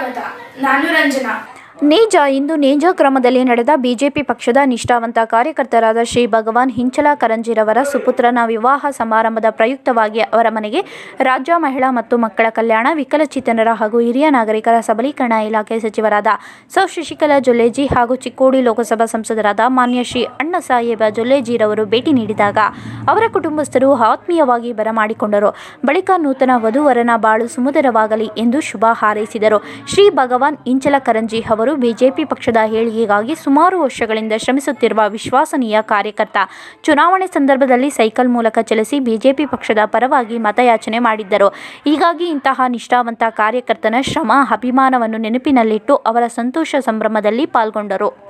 స్వాగత. నాను రంజన ನೇಜ, ಇಂದು ನೇಜ ಕ್ರಮದಲ್ಲಿ ನಡೆದ ಬಿಜೆಪಿ ಪಕ್ಷದ ನಿಷ್ಠಾವಂತ ಕಾರ್ಯಕರ್ತರಾದ ಶ್ರೀ ಭಗವಾನ್ ಹಿಂಚಲ ಕರಂಜಿರವರ ಸುಪುತ್ರನ ವಿವಾಹ ಸಮಾರಂಭದ ಪ್ರಯುಕ್ತವಾಗಿ ಅವರ ಮನೆಗೆ ರಾಜ್ಯ ಮಹಿಳಾ ಮತ್ತು ಮಕ್ಕಳ ಕಲ್ಯಾಣ, ವಿಕಲಚೇತನರ ಹಾಗೂ ಹಿರಿಯ ನಾಗರಿಕರ ಸಬಲೀಕರಣ ಇಲಾಖೆ ಸಚಿವರಾದ ಸೌ. ಶಶಿಕಲಾ ಜೊಲ್ಲೆಜಿ ಹಾಗೂ ಚಿಕ್ಕೋಡಿ ಲೋಕಸಭಾ ಸಂಸದರಾದ ಮಾನ್ಯ ಶ್ರೀ ಅಣ್ಣ ಸಾಹೇಬ ಜೊಲ್ಲೆಜಿರವರು ಭೇಟಿ ನೀಡಿದಾಗ ಅವರ ಕುಟುಂಬಸ್ಥರು ಆತ್ಮೀಯವಾಗಿ ಬರಮಾಡಿಕೊಂಡರು. ಬಳಿಕ ನೂತನ ವಧುವರನ ಬಾಳು ಸುಮಧುರವಾಗಲಿ ಎಂದು ಶುಭ ಹಾರೈಸಿದರು. ಶ್ರೀ ಭಗವಾನ್ ಇಂಚಲ ಕರಂಜಿ ಅವರು ಬಿಜೆಪಿ ಪಕ್ಷದ ಏಳಿಗೆಗಾಗಿ ಸುಮಾರು ವರ್ಷಗಳಿಂದ ಶ್ರಮಿಸುತ್ತಿರುವ ವಿಶ್ವಾಸನೀಯ ಕಾರ್ಯಕರ್ತ. ಚುನಾವಣೆ ಸಂದರ್ಭದಲ್ಲಿ ಸೈಕಲ್ ಮೂಲಕ ಚಲಿಸಿ ಬಿಜೆಪಿ ಪಕ್ಷದ ಪರವಾಗಿ ಮತಯಾಚನೆ ಮಾಡಿದ್ದರು. ಹೀಗಾಗಿ ಇಂತಹ ನಿಷ್ಠಾವಂತ ಕಾರ್ಯಕರ್ತನ ಶ್ರಮ, ಅಭಿಮಾನವನ್ನು ನೆನಪಿನಲ್ಲಿಟ್ಟು ಅವರ ಸಂತೋಷ ಸಂಭ್ರಮದಲ್ಲಿ ಪಾಲ್ಗೊಂಡರು.